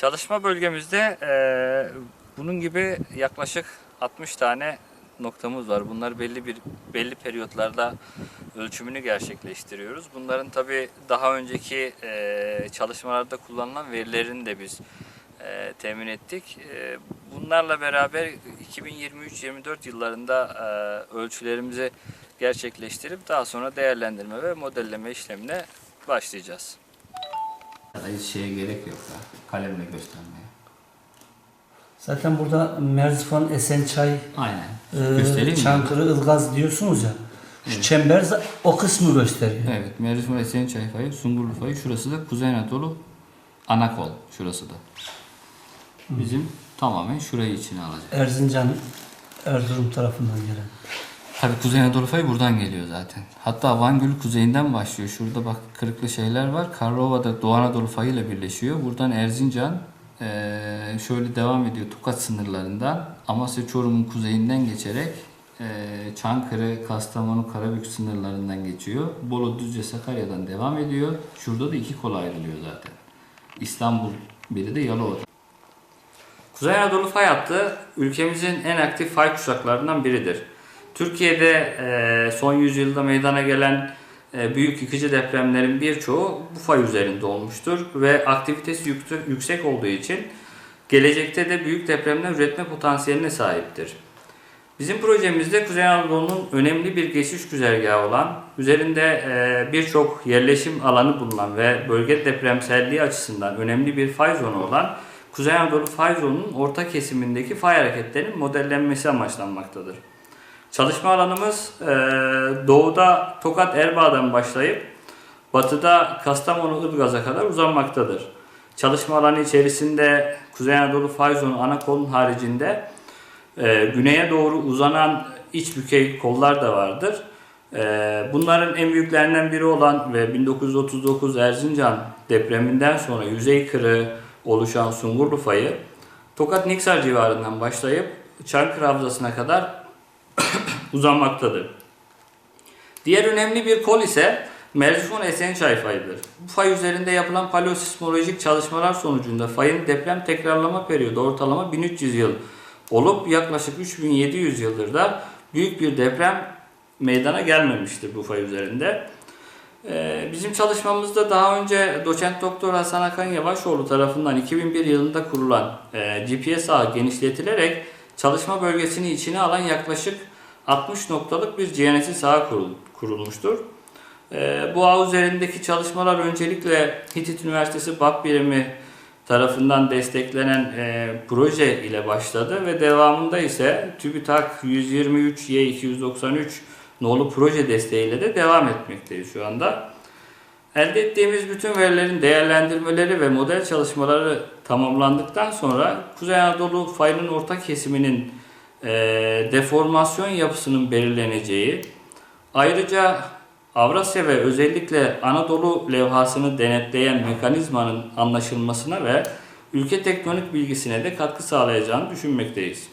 Çalışma bölgemizde eee, bunun gibi yaklaşık 60 tane noktamız var. Bunlar belli bir belli periyotlarda ölçümünü gerçekleştiriyoruz. Bunların tabi daha önceki eee, çalışmalarda kullanılan verilerini de biz eee, temin ettik. Eee, bunlarla beraber 2023-24 yıllarında eee, ölçülerimizi gerçekleştirip daha sonra değerlendirme ve modelleme işlemine başlayacağız. Hiç şeye gerek yok ya. Kalemle göstermeye. Zaten burada Merzifon, Esençay, Aynen. e, Göstereyim mi? Çankırı, Ilgaz diyorsunuz ya. Şu çember za- o kısmı gösteriyor. Evet. Mersin Esen Çayfayı, Sungurlu Fayı. Şurası da Kuzey Anadolu ana kol. Şurası da. Bizim tamamen şurayı içine alacak. Erzincan, Erzurum tarafından gelen. Tabii Kuzey Anadolu Fayı buradan geliyor zaten. Hatta Van Gölü kuzeyinden başlıyor. Şurada bak kırıklı şeyler var. Karlova'da Doğu Anadolu Fayı ile birleşiyor. Buradan Erzincan şöyle devam ediyor Tokat sınırlarından. Amasya Çorum'un kuzeyinden geçerek Çankırı, Kastamonu, Karabük sınırlarından geçiyor. Bolu, Düzce, Sakarya'dan devam ediyor. Şurada da iki kola ayrılıyor zaten. İstanbul biri de Yalova'da. Kuzey Anadolu fay hattı ülkemizin en aktif fay kuşaklarından biridir. Türkiye'de e, son yüzyılda meydana gelen e, büyük yıkıcı depremlerin birçoğu bu fay üzerinde olmuştur ve aktivitesi yüksek, olduğu için gelecekte de büyük depremler üretme potansiyeline sahiptir. Bizim projemizde Kuzey Anadolu'nun önemli bir geçiş güzergahı olan, üzerinde e, birçok yerleşim alanı bulunan ve bölge depremselliği açısından önemli bir fay zonu olan Kuzey Anadolu fay zonunun orta kesimindeki fay hareketlerinin modellenmesi amaçlanmaktadır. Çalışma alanımız e, doğuda Tokat Erbaa'dan başlayıp batıda Kastamonu Ilgaz'a kadar uzanmaktadır. Çalışma alanı içerisinde Kuzey Anadolu fay zonu ana kolun haricinde e, güneye doğru uzanan iç bükey kollar da vardır. E, bunların en büyüklerinden biri olan ve 1939 Erzincan depreminden sonra yüzey kırığı oluşan Sungurlu fayı Tokat Niksar civarından başlayıp Çankırı Havzası'na kadar uzanmaktadır. Diğer önemli bir kol ise Merzifon Esençay fayıdır. Bu fay üzerinde yapılan paleosismolojik çalışmalar sonucunda fayın deprem tekrarlama periyodu ortalama 1300 yıl olup yaklaşık 3700 yıldır da büyük bir deprem meydana gelmemiştir bu fay üzerinde. Ee, Bizim çalışmamızda daha önce doçent doktor Hasan Hakan Yavaşoğlu tarafından 2001 yılında kurulan e, GPS ağı genişletilerek çalışma bölgesini içine alan yaklaşık 60 noktalık bir GNSS kurul- kurulmuştur. Ee, Bu ağ üzerindeki çalışmalar öncelikle Hitit Üniversitesi BAP birimi tarafından desteklenen e, proje ile başladı ve devamında ise TÜBİTAK 123Y293 nolu proje desteğiyle de devam etmekteyiz şu anda. Elde ettiğimiz bütün verilerin değerlendirmeleri ve model çalışmaları tamamlandıktan sonra Kuzey Anadolu fayının orta kesiminin e, deformasyon yapısının belirleneceği, ayrıca Avrasya ve özellikle Anadolu levhasını denetleyen mekanizmanın anlaşılmasına ve ülke tektonik bilgisine de katkı sağlayacağını düşünmekteyiz.